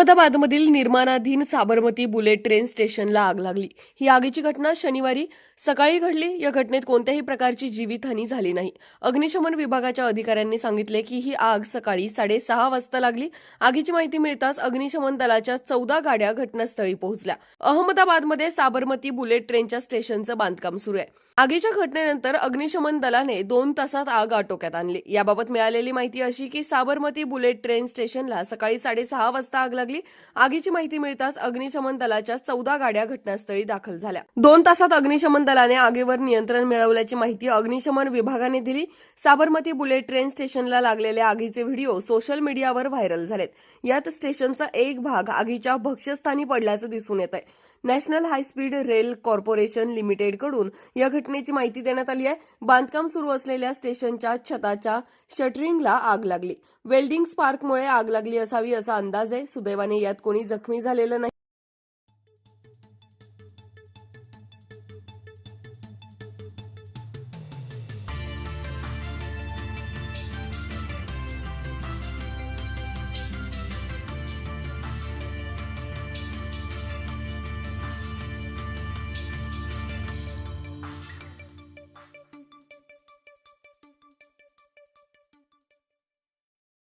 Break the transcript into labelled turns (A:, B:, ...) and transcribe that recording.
A: अहमदाबादमधील निर्माणाधीन Sabarmati bullet train स्टेशनला आग लागली. ही आगीची घटना शनिवारी सकाळी घडली. या घटनेत कोणत्याही प्रकारची जीवितहानी झाली नाही. अग्निशमन विभागाच्या अधिकाऱ्यांनी सांगितले की ही आग सकाळी साडेसहा वाजता लागली. आगीची माहिती मिळताच अग्निशमन दलाच्या चौदा गाड्या घटनास्थळी पोहोचल्या. अहमदाबादमध्ये साबरमती बुलेट ट्रेनच्या स्टेशनचं बांधकाम सुरू आहे. आगीच्या घटनेनंतर अग्निशमन दलाने दोन तासात आग आटोक्यात आणली. याबाबत मिळालेली माहिती अशी की साबरमती बुलेट ट्रेन स्टेशनला सकाळी साडेसहा वाजता आग लागली. लागली. आगीची माहिती मिळताच अग्निशमन दलाच्या चौदा गाड्या घटनास्थळी दाखल झाल्या. दोन तासात अग्निशमन दलाने आगीवर नियंत्रण मिळवल्याची माहिती अग्निशमन विभागाने दिली. साबरमती बुलेट ट्रेन स्टेशनला लागलेल्या आगीचे व्हिडिओ सोशल मीडियावर व्हायरल झालेत. यात स्टेशनचा एक भाग आगीच्या भक्ष्यस्थानी पडल्याचं दिसून येत आहे national high speed rail corporation लिमिटेडकडून या घटनेची माहिती देण्यात आली आहे. बांधकाम सुरू असलेल्या स्टेशनच्या छताच्या शटरिंगला आग लागली. वेल्डिंग स्पार्कमुळे आग लागली असावी असा अंदाज आहे सुदैव सुदैवाने यात कोणी जखमी झालेलं नाही.